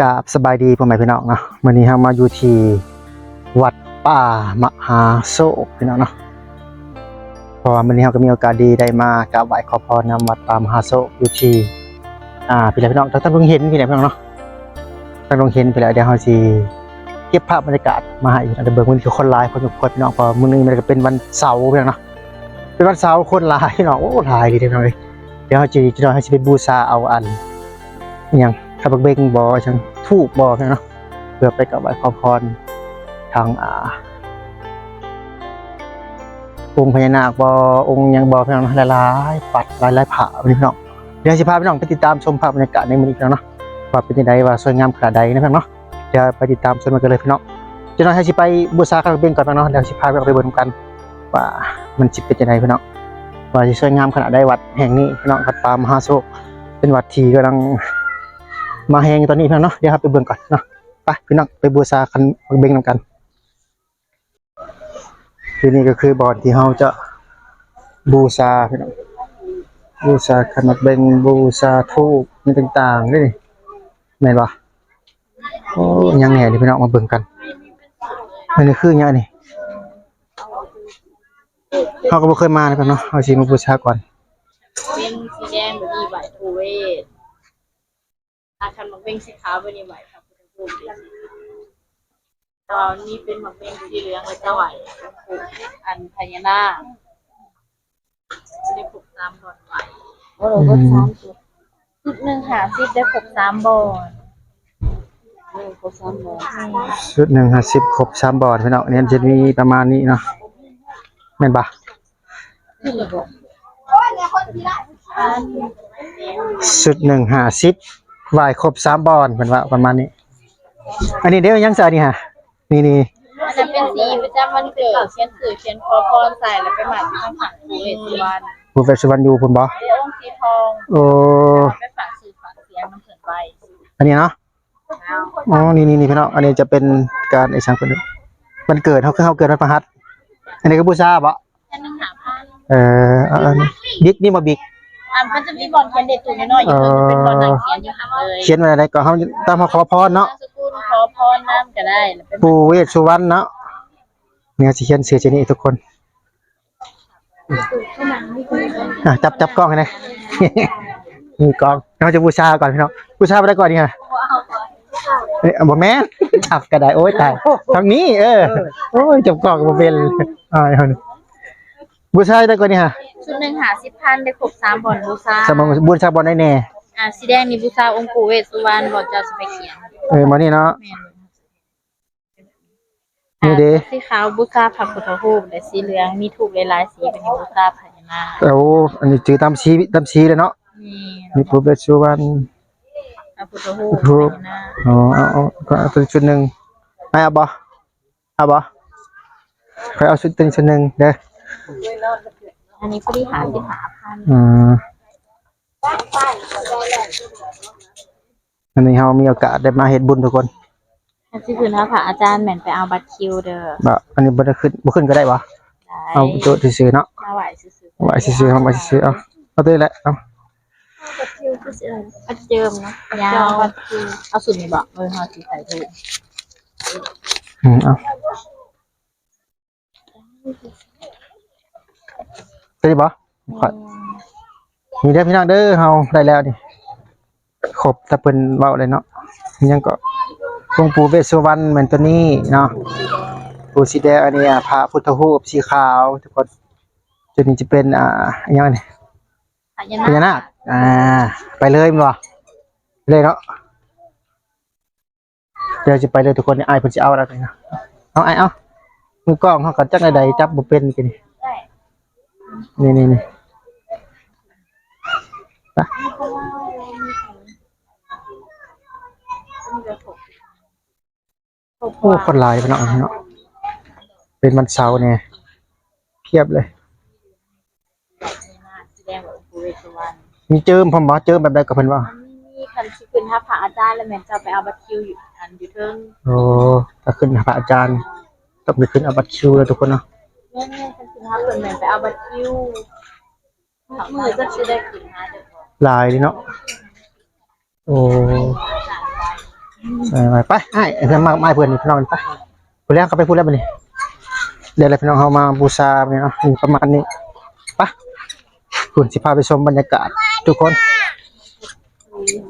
กาบสบายดีพ่อแม่พี่น้องเนาะวันนี้เรามาอยู่ที่วัดป่ามหาโศกพี่น้องเนาะเพราะว่าวันนี้เราก็มีโอกาสดีได้มากราบไหว้ขอพรนำวัดป่ามหาโศกอยู่ที่อ่าพี่น้องพี่น้องท่านเพิ่งเห็นพี่น้องพี่น้องเนาะท่านเพิ่งเห็นไปแล้วเดี๋ยวเราสิเก็บภาพบรรยากาศมาให้อีกนะเดี๋ยวเบิ่งวันนี้คือคนหลายคนทุกคนพี่น้องเพอมื้อนี้มันก็เป็นวันเสาร์พี่น้องเนาะเป็นวันเสาร์คนหลายพี่น้องโอ้หลายดีพี่น้องเลยเดี๋ยวเราจะจะเราจะไปบูชาเอาอันอหยัง ขับเบงบอจังทูบบอเนาะเพื่อไปกับไหว้ขอพรทางอ่าองค์พญานาคบอองค์ยังบอพี่น้องเนาะหลายๆปัดหลายๆผาพี่น้องเดี๋ยวสิพาพี่น้องไปติดตามชมภาพบรรยากาศในมื้อนี้กันเนาะว่าเป็นยังไงว่าสวยงามขนาดใดนะพี่น้องเนาะเดี๋ยวไปติดตามชมกันเลยพี่น้องจะน้อยให้สิไปบูชาขับเบงก่อนเนาะเดี๋ยวสิพาไปเบิ่งกันว่ามันสิเป็นยังไงพี่น้องว่าสิสวยงามขนาดใดวัดแห่งนี้พี่น้องวัดปามหาโศกเป็นวัดที่กำลัง มาแหงตอนนี้พี่น้องเนาะเดี๋ยวครับไปเบิ่งก่อนเนาะไปพี่น้องไปบูชาคันเบ่งนำกันที่นี่ก็คือบอนที่เราจะบูชาพี่น้องบูชาคันเบ่งบูชาทูปนี่ต่างๆนี่นี่แม่นบ่โอ้ยังแหน่นี่พี่น้องมาเบิ่งกันอันนี้คือหยังนี่เขาก็บ่เคยมาเลยกันเนาะเอาสิมาบูชาก่อนเป็นสีแดงแบบนี้ไหวโอเวท อาคันมักเบ้งสีขาวแบบนี้ไหวครับพุทธภูมิตอนนี้เป็นมักเบ้งสีเหลืองเลยจะไหวผูกอันพญานาคไม่ได้ผูกสามบอนไหวโอ้โหก็สามจุดจุดหนึ่งหาซิปได้ผูกสามบอดผูกสามบอนชุดหนึ่งห้าสิบครบสามบอร์ดพี่น้องอันนี้จะมีประมาณนี้เนาะแม่นปะชุดหนึ่งห้าสิบ วายครบสามบอร์ดเป็นว่าประมาณนี้ อันนี้เดี๋ยวยังใส่นี่ฮะนี่นี่มันจะเป็นสีประจำวันเกิดเขียนสื่อเขียนขอพรใส่แล้วไปหมักที่ข้างหลังโอเวทสุวรรณผู้เฟสวันยูคุณบอเดี๋ยวองค์สีทองโอ้ไปฝากสื่อฝากเสียงมันเถิดไปอันนี้เนาะอ๋อนี่นี่นี่พี่น้องอันนี้จะเป็นการไอ้ช่างคนนึงมันเกิดเขาคือเขาเกิดวันพฤหัสอันนี้ก็บูชาบะแค่นึงหาพันเอ่อเอาอันนี้บิ๊กนี่มาบิ๊ก อ่ามันจะมีบอลเขียนเด็ดตัวน้อยๆอยู่เลยเป็นบอลหนังเขียนอยู่หันเลยเขียนไว้อะไรก็เขาตามเขาขอพรเนาะนามสกุลขอพรน้ำก็ได้แล้วเป็นปู่เวชสุวรรณเนาะเนี่ยสิเขียนเสือเจนี่ทุกคนอะจับจับกล้องให้หนะนี่กล้องเราจะบูชาก่อนพี่น้องบูชาไปได้ก่อนนี่ฮะเอ้ยบ่แม่น จับก็ได้โอ้ยตายทางนี้ เออ โอ้ยจับกล้องก็บ่เป็นอ่าเอานี่บูชาได้ก่อนนี่ฮะ ชุดหนึ่งหาสิบพันได้ครบสามบอลบูชาสมองบูชาบอลได้แน่อ่าสีแดงนี่บูชาองค์ปู่เวสสุวรรณบอลเจ้าจะไปเขียนเออมานี่เนาะแม่นนี่เด้สีขาวบูชาพระพุทธรูปแต่สีเหลืองมีถูกหลายๆสีเป็นบูชาพญานาคโอ้อันนี้จือตามชีตามชีเลยเนาะนี่นี่ปู่เวชสุวรรณ พระพุทธรูปรูป พญานาคอ๋อเอาเอาก็เอาตัวชุดหนึ่งให้เอาบ่เอาบ่ใครเอาชุดตัวชุดหนึ่งเด้อ อันนี้ผู้ที่หาสิบหาพันอืมอันนี้เรามีโอกาสได้มาเฮ็ดบุญทุกคนอันที่คือนะพระอาจารย์แม่นไปเอาบัตรคิวเด้อบ่อันนี้บ่ได้ขึ้นบ่ขึ้นก็ได้วะได้เอาตัวซื่อๆเนาะมาไหวซื่อเอาไว้ซื่อๆเอาไว้ซื่อๆเอาเอาตัวนี้แหละเอาๆบัตรคิวคือสิบัตรเจิมเนาะยาวบัตรคิวเอาสุดนี่บอกเออเฮาสิใส่ถูกอืมเอา ตัวนี้บ่ขอมีเด้อพี่น้องเด้อเฮาได้แล้วนี่ครบแต่เพิ่นเว้าเลยเนาะยังก็หลวงปู่เวสสุวรรณเหมือนตัวนี้เนาะปูสีแดงอันนี้อะพระพุทธรูปสีขาวทุกคนจุดนี้จะเป็นอ่าอหยังไงพญาพญานานาคคอ่า ไปเลยมั้งวะเลยเนาะเดี๋ยวจะไปเลยทุกคนไอ้ายเพิ่นสิเอาอะไรไปนะเอาไอ้ายเอามือกล้องเขาก็จักใดๆจับบ่เป็นกันได้ นี่นี่นี่ไปโอ้คนหลายไปเนาะเนาะเป็นวันเสาร์เนี่ยเพียบเลยสีแดงแบบปู่เวสสุวรรณมีเจิมผมบอกเจิมแบบใดกับเพิ่นว่ามันมีคันสิขึ้นถ้าพระอาจารย์แล้วแม่นจะไปเอาบัตรคิวอยู่อันอยู่เทิงโอ้ถ้าขึ้นหาพระอาจารย์ต้องไปขึ้นอาบัตคิวแล้วทุกคนเนาะแม่นๆคันสิ ถ้าเพิ่นแม่นไปเอาบัตรคิวมือก็สิได้ขึ้นมาเด้อลายนี่เนาะโอ้ไปไปไอ้ไอ้เมาไม่เพื่อนพี่น้องไปพูดแล้วเขาไปพูดแล้วบัดนี้เดี๋ยวอะไรพี่น้องเขามาบูชาเนี่ยเนาะประมาณนี้ไปคุณสิพาไปชมบรรยากาศ ทุกคน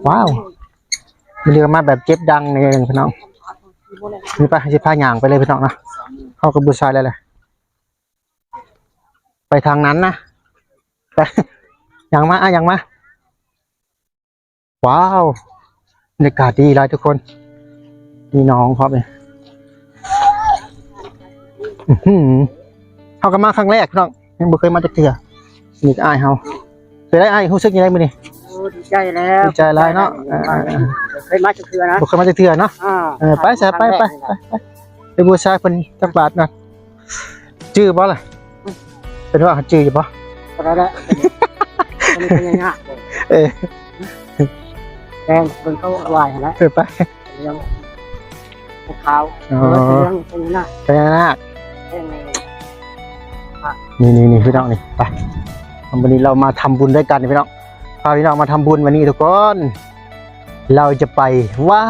ว้าวมันเรือมาแบบเก็บดังนี่เองพี่น้องนี่ไปสิพาหย่างไปเลยพี่น้องนะเข้ากับบูชาเลยเลย ไปทางนั้นนะไปอย่างมาอะอย่างมา ว้าวบรรยากาศดีเลยทุกคนมีน้องครับเลยอื้อหือเขาก็มาครั้งแรกพี่น้องยังบ่เคยมาจากเถื่อนี่ก็อายเฮาเคยได้อายรู้สึกยังไงมื้อนี้โอ้ดีใจแล้วดีใจหลายเนาะอ่าอ่าอ่าเคยมาจากเทือนะบ่เคยมาจากเถื่อเนาะอ่าเออไปซะไปไปไปไปไปบูชาเพิ่นจักบาทหน่อยชื่อบ่ล่ะ เป็นว่าเขาชื่ออยู่บ่ก็ได้แล้วมันเป็นยังไงเออแดงเป็นเขาวายแล้วเออไปเลี้ยงขาวอ๋อเลี้ยงเป็นหน้าไปนาคเป็นไงนี่นี่นี่พี่น้องนี่ไปวันนี้เรามาทำบุญด้วยกันนี่พี่น้องพาพี่น้องมาทำบุญวันนี้ทุกคนเราจะไปไหว้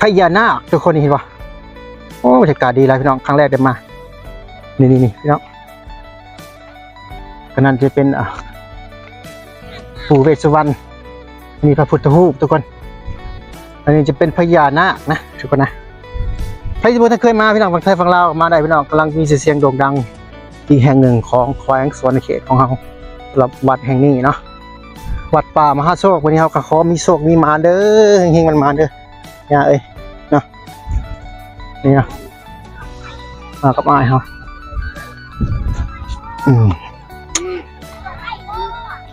พญานาคทุกคนนี่เห็นปะโอ้บรรยากาศดีเลยพี่น้องครั้งแรกได้มา นี่นี่นี่พี่น้องก็ นั่นจะเป็นปู่เวสสุวรรณมีพระพุทธรูปทุกคน อันนี้จะเป็นพญานาคนะทุกคนนะใครที่บ่เคยมาพี่น้องฝั่งไทยฝั่งลาวมาได้พี่น้องกำลังมีเสียงโด่งดังอีกแห่งหนึ่งของแขวงสวนเขตของเราสำหรับวัดแห่งนี้เนาะวัดป่ามหาโชควันนี้เราก็ขอมีโชคมีมาเด้อเฮงมันมาเด้อเนี่ยเอ้ยเนาะนี่เนาะมากับอ้ายเขาอืม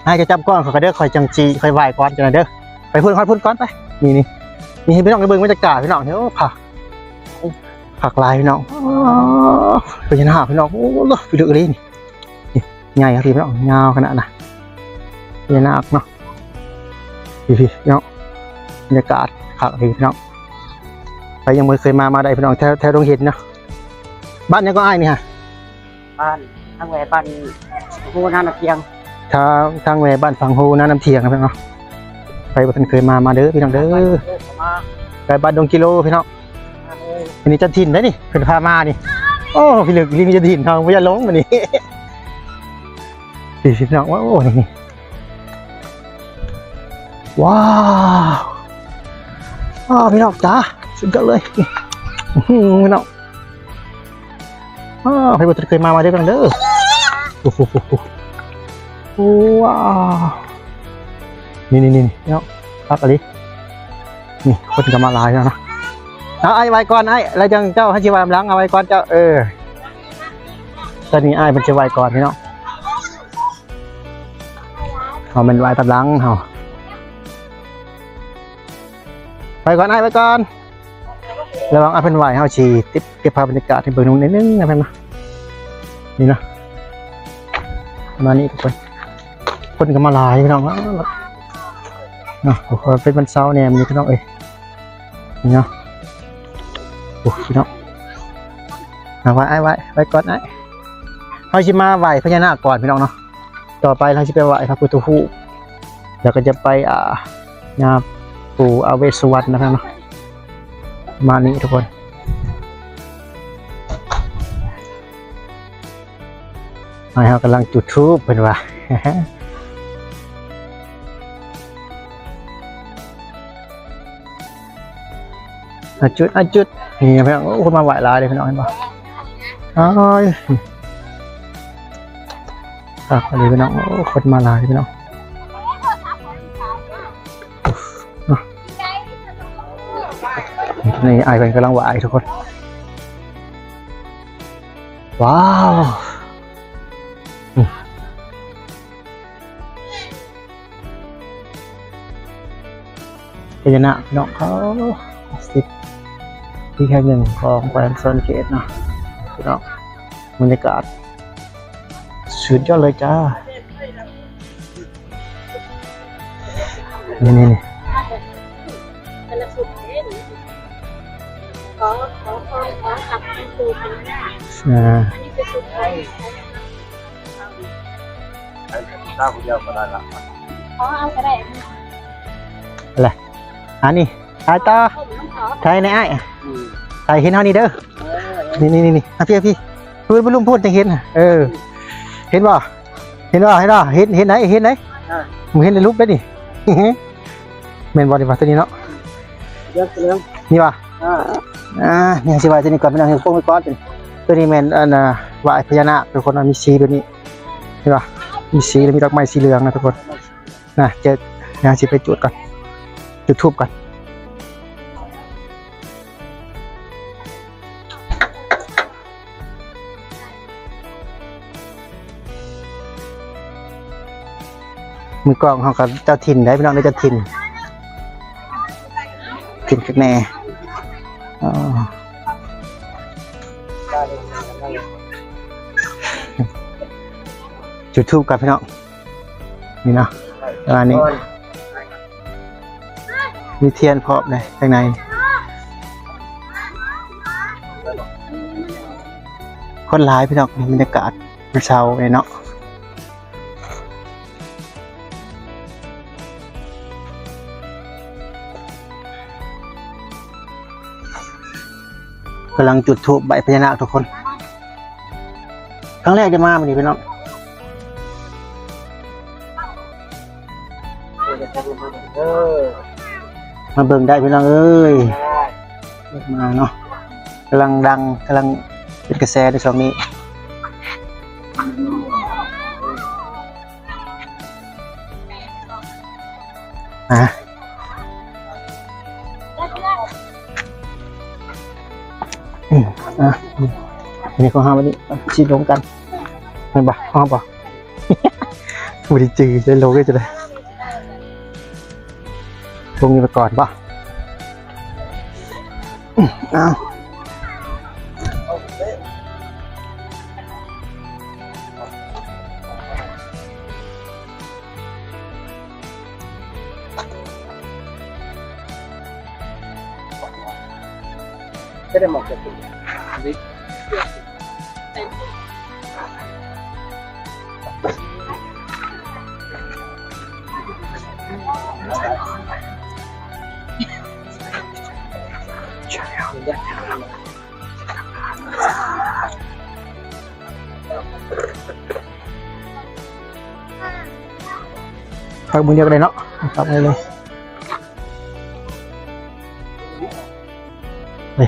ให้จะจับก้อนขอยก็เด้อคอยจังจีคอยไหวก่อนจังเด้อไปพูดก่อนพูดก่อนไปนี่นี่นี่ให้พี่น้องไปเบิ่งบรรยากาศพี่น้องเฮ้ยโอ้ผักผักลายพี่น้องอ๋อพญานาพี่น้องโอ้โหพี่เลือกเลยนี่ใหญ่ครับพี่น้องยาวขนาดน่ะพญานาคเนาะพี่พี่พี่น้องบรรยากาศขักพี่พี่น้องไปยังไม่เคยมามาได้พี่น้องแถวแถวดงเห็นเนาะบ้านยังก็อ้ายนี่ฮะบ้านทั้งแหวนบ้านโหน้าเพียง ทางทางแหวบ้านฝั่งโฮน้าน้ำเทียงครับพี่น้องไปบ่ทันเคยมามาเด้อพี่น้องเด้อมาไปบ้านดงกิโลพี่น้องเลยอันนี้เจันทินได้นี่เพิ่นพามานี่โอ้พี่ลึกลิงเจันทินเขาไม่จะลงมานี่พี่พี่น้องว่าโอ้นี่นี่ว้าวว้าวพี่น้องจ้าสุดยอดเลยอื้อหือพี่น้องอ้าวพี่บุตรเคยมามาด้วยกันเด้อโอ้โห ว้าวนี่นี่นี่พี่น้องครับอะไรนี่คนจะมาลายแล้วนะเอาไอ้ไว้ก่อนไอ้แล้วจังเจ้าให้ชีวายล้างเอาไว้ก่อนเจ้าเออตอนนี้ไอ้มันจะไว้ก่อนพี่น้องเอามันไว้ตัดหลังเอาไปก่อนไอ้ไปก่อนระวังไอ้เป็นไหวเฮาชีติดเก็บภาพบรรยากาศให้เบิ่งนุ่งนิดนึงนะเพื่อนนะนี่นะมานี้ทุกคน คนก็มาหลายพี่น้องเนาะโอ้โหเป็นวันเสาร์เนี่ยมีพี่น้องเอ้ยนี่เนาะโอ้พี่น้องเอาไว้ไอ้ไว้ไว้ก่อนไอ้เราจะมาไหวพญานาคก่อนพี่น้องเนาะต่อไปเราจะไปไหวพระพุทธรูปแล้วก็จะไปอ่าญาปู่อาเวสวรรณนะครับเนาะมานี้ทุกคนไอ้เรากำลังจุดธูปเป็นว่า อาจุดอาจุดนี่พี่น้องโอ้คนมาไหวลายเลยพี่น้องเห็นปะอ้ายครับอันนี้พี่น้องโอ้คนมาลายพี่น้องนี่ไอเป็นกำลังไหวทุกคน ว้าวอืมพญานาคพี่น้องเขา ที่แค่หนึ่งของแกรนด์โซนเกตเนาะพี่น้องบรรยากาศสุดยอดเลยจ้า นี่นี่นี่แต่ละสุดเด่นขอขอขอขอขับให้ครูพันหน้าอ่าอันนี้เป็นสุดไทยข้าวเดียวก็ได้ละขอเอาก็ได้อันนี้ถ่ายต่อถ่ายในไอ้ ถ่ายเห็นเท่านี้เด้อเออนี่นี่นี่นี่อะพี่อะพี่พูดไม่ลุงพูดจะเห็นน่ะเออ เห็นบ่เห็นบ่เห็นบ่เห็นเห็นไหนเห็นไหนอ่ามึงเห็นในรูปได้ดิเมนบอดีป่ะตัวนี้เนาะเรื่องเรื่องนี่ป่ะอ่าอ่านี่สิว่าตัวนี้ก่อนเป็นเอาพวกไปก่อนเป็นตัวนี้แมนอันน่ะว่าไอ้พญานาคเป็นคนเอามีสีแบบนี้เห็นป่ะมีสีแล้วมีดอกไม้สีเหลืองนะทุกคนนะเจะนะสิไปจุดก่อนจุดทูบก่อน มือกล้องเขากับเจ้าถิ่นได้พี่น้องได้เจ้าถิ่นถิ่นกันแน่จุดทูบกันพี่น้องนี่เนาะอันนี้มีเทียนพร้อมเลยข้างในคนร้ายพี่น้องบรรยากาศเช้าเลยเนาะ กำลังจุดทูบใบพญานาคทุกคน ครั้งแรกจะมาวันนี้พี่น้องมาเบิ่งได้พี่น้องเอ้ยมาเนาะกำลังดังกำลังเป็นกระแสในช่วงนี้อะ อะนนี้ขอห้ามวันนี้ชิดลงกันเห็นปะห้ามปะบริจือจะลงได้จะได้ลงนี้ไปก่อนปะอ้าว พักมือเดียวกันเลยเนาะพักมือเลยเฮ้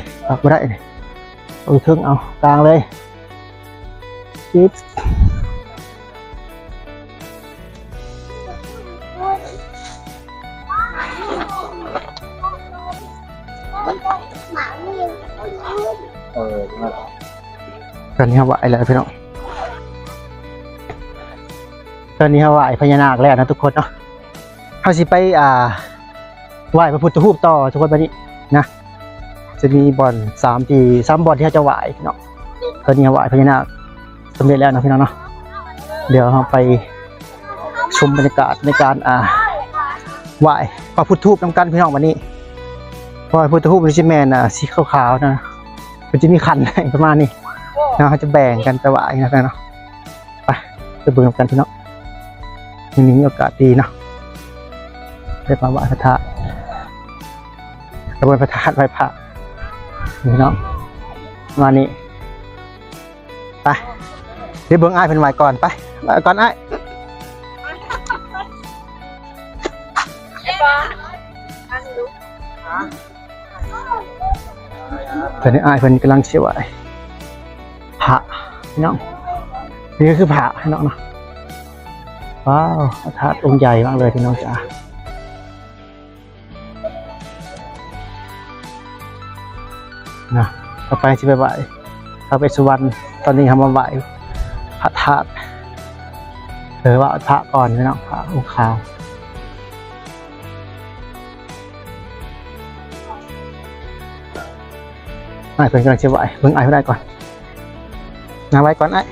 ตอนนี้ครับว่าไอ้แล้วพี่น้องตอนนี้ครับว่าไอ้พญานาคแล้วนะทุกคนเนาะเขาสิไปอ่าไหว้พระพุทธรูปต่อทุกคนไปนี้นะ จะมีบ่อนสามทีสามบ่อนที่เขาจะไหว้พี่น้องตอนนี้ไหว้พญานาคสำเร็จแล้วนะพี่น้องเนาะเดี๋ยวเราไปชมบรรยากาศในการอ่าไหว้พระพุทธรูปนำกันพี่น้องวันนี้เพระพระพุทธรูปนี่ชิแมนอะสีขาวๆนะมันจะมีขันประมาณนี้นะเขาจะแบ่งกันไปไหว้นะพี่น้องเนาะไปไปเบิ่งกันพี่น้อง วันนี้มีโอกาสดีเนาะได้มาไหว้พระธาตุไปไหว้พระธาตุไหว้พระนี่เนาะมานี่ไปเดี๋ยวเบิ้งไอ้เป็นไหวก่อนไปไหวก่อนไอ้ตอนนี้ไอ้ายเป็นกำลังเชื่อไหวพระพี่น้องนี่ก็คือพระพี่น้องเนาะ ว้าวพระธาตุองค์ใหญ่มากเลยพี่น้องจ๋านะต่อไปจะไปไหวพระเวสสุวรรณตอนนี้ทำมาไหวพระธาตุเออว่าพระก่อนพี่น้องพระองค์ขาวไอ้เพิ่นกำลังจะไหวเบิ่งไอ้ไม่ได้ก่อนนาไว้ก่อนไอ้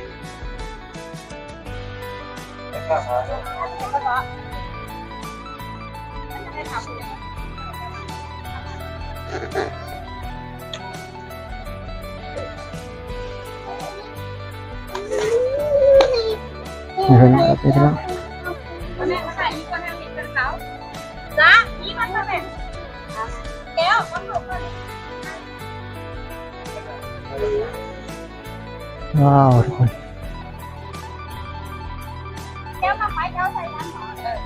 ว้าวทุกคนแก้วมาไม้แก้วใส่น้ำหน่อย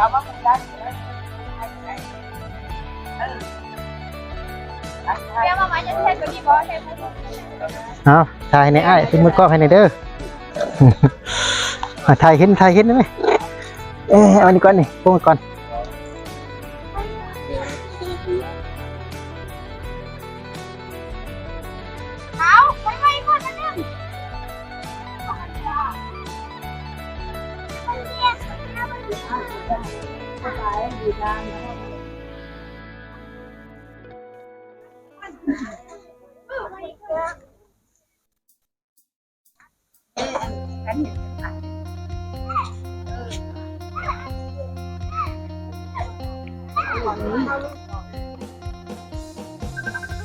เอามาเป็นด้านแก้วมาไม้จะเทศกับพี่บอเทศเอาถ่ายในไอ้ายเป็นมือกล้องให้ในเด้อถ่ายเห็นถ่ายเห็นได้ไหมเอ้ยเอาอันนี้ก่อนนี่พวกมันก่อน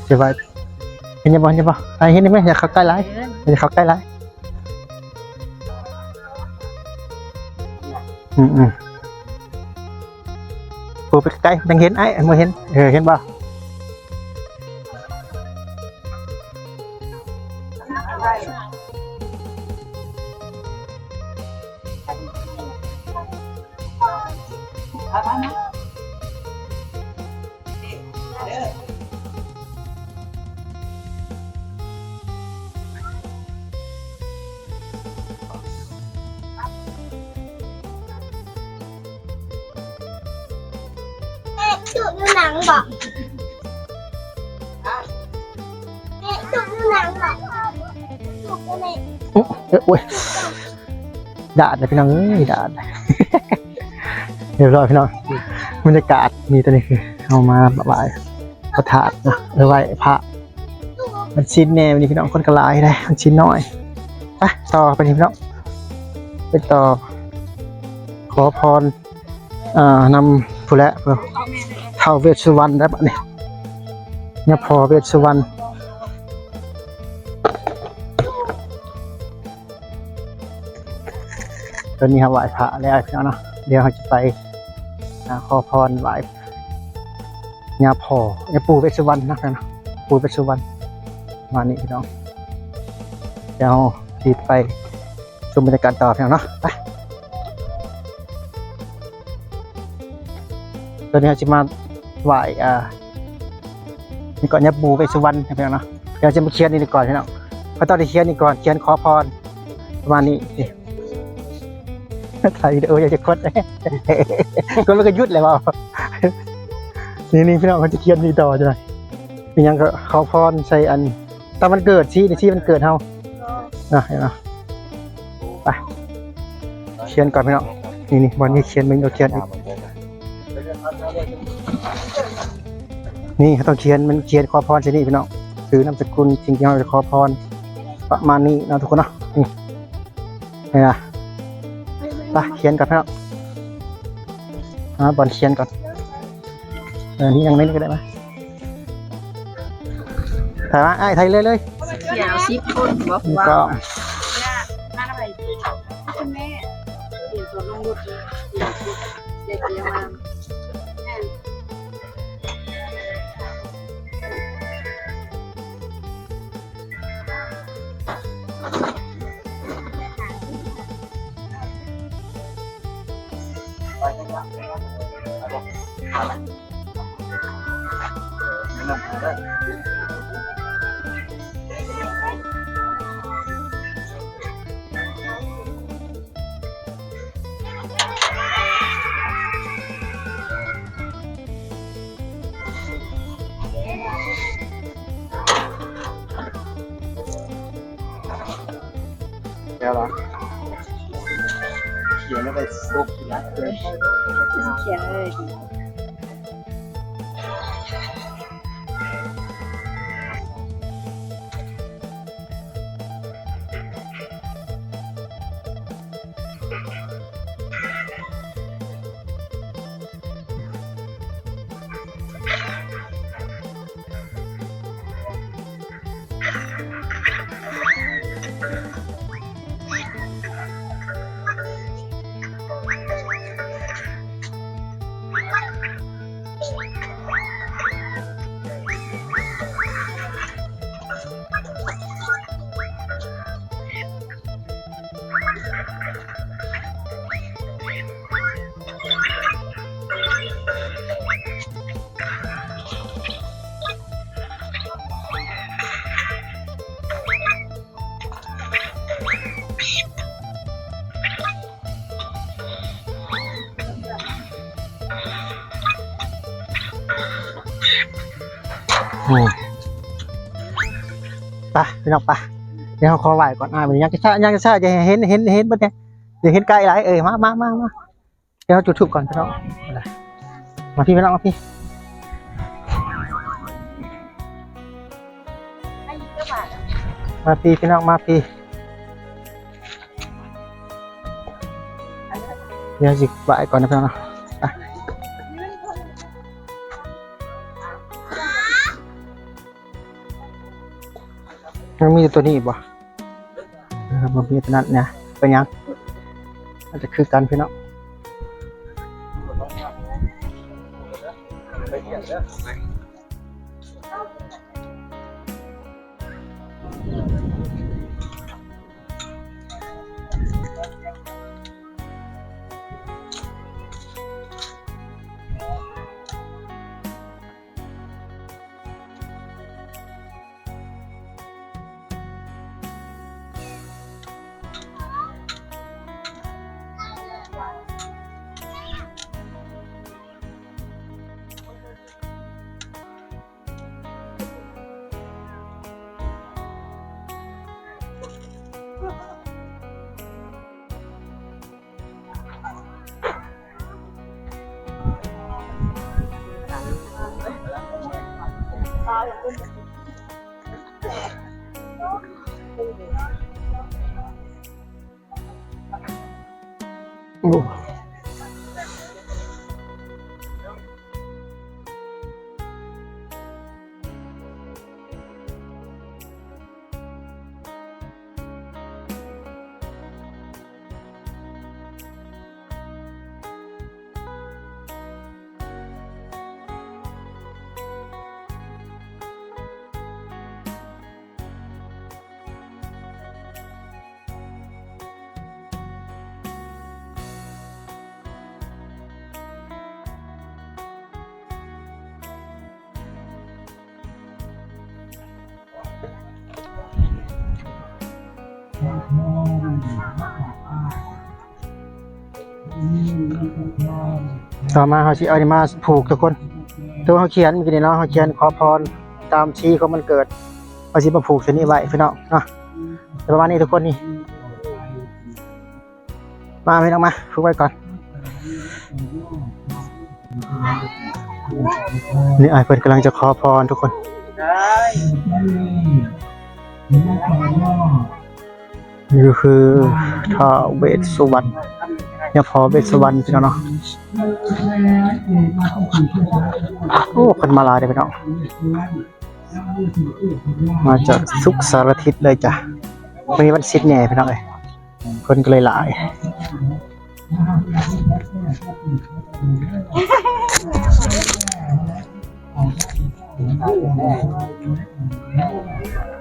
เดี๋ยวไปเห็นยังบ่เห็นยังบ่ถ่ายเห็นไหมอยากเข้าใกล้ไรอยากเข้าใกล้ไรอืมอืมปูไปใกล้ยังเห็นไอ้มาเห็นเออเห็นบ่ จุดดูหนังบอกจุดดูหนังบอกจุดดูในอุ๊ยเอ้ยโอ้ยดาดเลยพี่น้องเอ้ยดาดเรียบร้อยพี่น้องบรรยากาศมีตัวนี้คือเอามาบายพระธาตุนะเอาไว้พระมันชิ้นแน่วันนี้พี่น้องคนกระลายได้มันชิ้นน้อยไปต่อไปนี่พี่น้องไปต่อขอพรอ่านำผู้และเพื่อ ท่าเวชสุวรรณได้ปะเนี่ยเนี่ยพอเวชสุวรรณตอนนี้ครับไหว้พระแล้วพี่น้องเนาะเดี๋ยวเราจะไปอ่าขอพรไหว้ญาพ่อญาปู่เวชสุวรรณนะพี่น้องปู่เวชสุวรรณมานี่พี่น้องเดี๋ยวรีบไปชมบรรยากาศต่อพี่น้องเนาะไปตอนนี้เราจะมา ไหวอ่านี่ก่อนญาปู่เวชสุวรรณนะพี่น้องเนาะเดี๋ยวจะมาเขียนนี่ก่อนพี่น้องเขาต้องได้เขียนนี่ก่อนเขียนขอพรประมาณนี้ถ่ายวิดีโออยากจะกดกดแล้วก็หยุดเลยว่านี่นี่พี่น้องเขาจะเขียนนี่ต่อจะหน่อยมีหยังก็ขาพรใส่อันตอนมันเกิดที่นี่ที่มันเกิดเฮานะเห็นไหมไปเขียนก่อนพี่น้องนี่นี่วันนี้เขียนมึงเราเขียนอีก นี่เขาต้องเขียนมันเขียนขอพรใช่นี่พี่น้องถือนามสกุลจริงๆเราจะขอพรประมาณนี้นะทุกคนเนาะนี่เห็นไหมไปเขียนก่อนนะครับอ่าบอลเขียนก่อนเออนี่ยังไม่นี่ก็ได้ไหมถ่ายมาไอ้ายถ่ายเลยเลยเขียวซิปคนบอกนี่ว่าก็น่าอะไรคุณแม่เดี๋ยวตัวลงรถเดี๋ยวเดี๋ยวเดี๋ยวมา แล้วเหรอ พี่น้องไปเดี๋ยวเราขอไหวก่อนอ่ามันยังจะซ่ายังจะซ่าจะเห็นเห็นเห็นบ่เนี่ยอย่าเห็นไกลหลายเอ้ยมามามามาเดี๋ยวเราจุดทูบก่อนพี่น้องมาพี่พี่น้องมาพี่มาพี่พี่น้องมาพี่เดี๋ยวจิไหวก่อนนะพี่น้อง ยังมีตัวนี้บ่นะครับมันมีตัวนั้นเนี่ยเป็นยังอาจจะคือกันพี่น้อง ایک ต่อมาเขาสิเอานี่มาผูกทุกคนตัวเขาเขียนเมื่อกี้นี่เนาะเขาเขียนขอพรตามชี้ของมันเกิดเขาสิมาผูกเส้นนี้ไว้พี่น้องเนาะประมาณนี้ทุกคนนี่มาพี่น้องมาผูกไว้ก่อนนี่ไอ้เพิ่นกำลังจะขอพรทุกคน นี่ก็คือท้าวเวสสุวรรณเนี่พอเวสสุวรรณพี่น้องเนาะโอ้คนมาลายเลยพี่น้องมาจากทุกสารทิศเลยจ้ะวันนี้วันศิษย์เนี่ยพี่น้องเอ้ยคนก็เลยหลายอ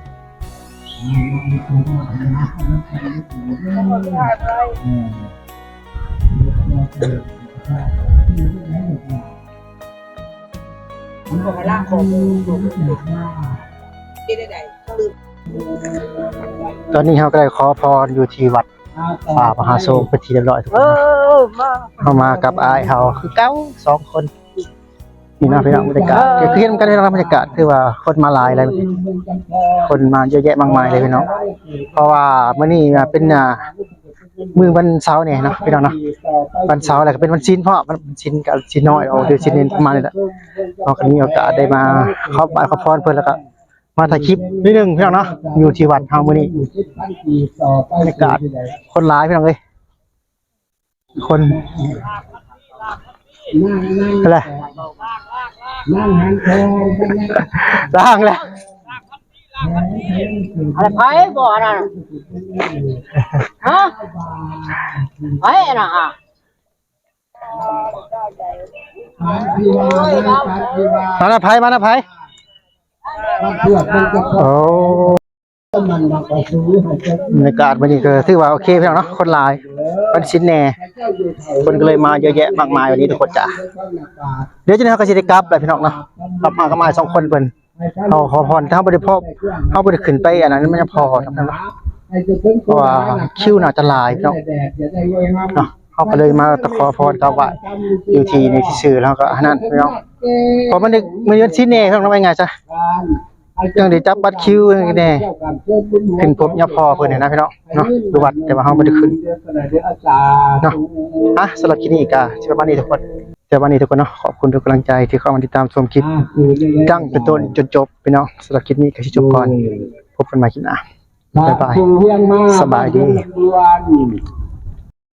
บ้าตอนนี้เราก็ได้ขอพรอยู่ที่วัดป่ามหาโศกเป็นที่เรียบร้อยทุกคนเอนะอมาเข้ามากับอายเฮาคือเก้าสองคน นี่นะพี่น้องบรรยากาศเดี๋ยวคือเห็นกันได้รับบรรยากาศคือว่าคนมาหลายอะไรแบบนี้คนมาเยอะแยะมากมายเลยพี่น้องเพราะว่ามื้อนี้เป็นอ่ามือวันเสาร์เนี่ยเนาะพี่น้องเนาะวันเสาร์อะไรก็เป็นวันชิ้นเพราะมันชิ้นกับชิ้นน้อยเอาเดี๋ยวชิ้นนี้ประมาณนี้แหละเราก็มีโอกาสได้มาเข้าไปขอพรเพิ่นแล้วก็มาถ่ายคลิปนิดนึงพี่น้องเนาะอยู่ที่วัดเฮามื้อนี้บรรยากาศคนหลายพี่น้องเอ้ยคนนั่งนั่งอะไร นั่งหันคอไปนั่งล้างแล้วอะไรไผ่บ่อนั่นฮะไผ่น่ะอะมาถามพี่ว่ามาหน้าไผ่มาหน้าไผ่เพื่อเป็นกระเพาโอ้ะมันมาไปซื้อให้เจ้าบรรยากาศวันนี้ก็ถือว่าโอเคพี่น้องเนาะคนหลาย เป็นชิ้นแน่คนก็เลยมาเยอะแยะมากมายวันนี้ทุกคนจ้ะเดี๋ยวจะได้เขาก็สิได้กลับแหละพี่น้องเนาะกลับมาก็มาสองคนเพิ่นเอาขอพรถ้าเฮาบ่อเฮาบ่ได้ขึ้นไปอันนั้นไมันจะพอทำนั้นะเพราะว่าคิวน่าจะลายพี่น้องเนาะเฮาก็เลยมาตะขอพรกับว่าอยู่ที่ในที่ซื่อแล้วก็นนั้นพี่น้องพราะมันได้มันเป็นชิ้นแน่พี่น้องว่าไงจ้ะ จังได้จับบัตรคิวจังได๋ขึ้นพบยาพอเพิ่นเนี่ยนะพี่น้องเนาะดูวัดแต่ว่าเฮาบ่ได้ขึ้นเนาะอะสำหรับคลิปนี้ก็สิประมาณนี้ทุกคนเดี๋ยววันนี้ทุกคนเนาะขอบคุณทุกกำลังใจที่เข้ามาติดตามชมคลิปตั้งแต่ต้นจนจบพี่น้องสำหรับคลิปนี้ก็สิจบก่อนพบกันใหม่คลิปหน้าบ๊ายบายสบายดี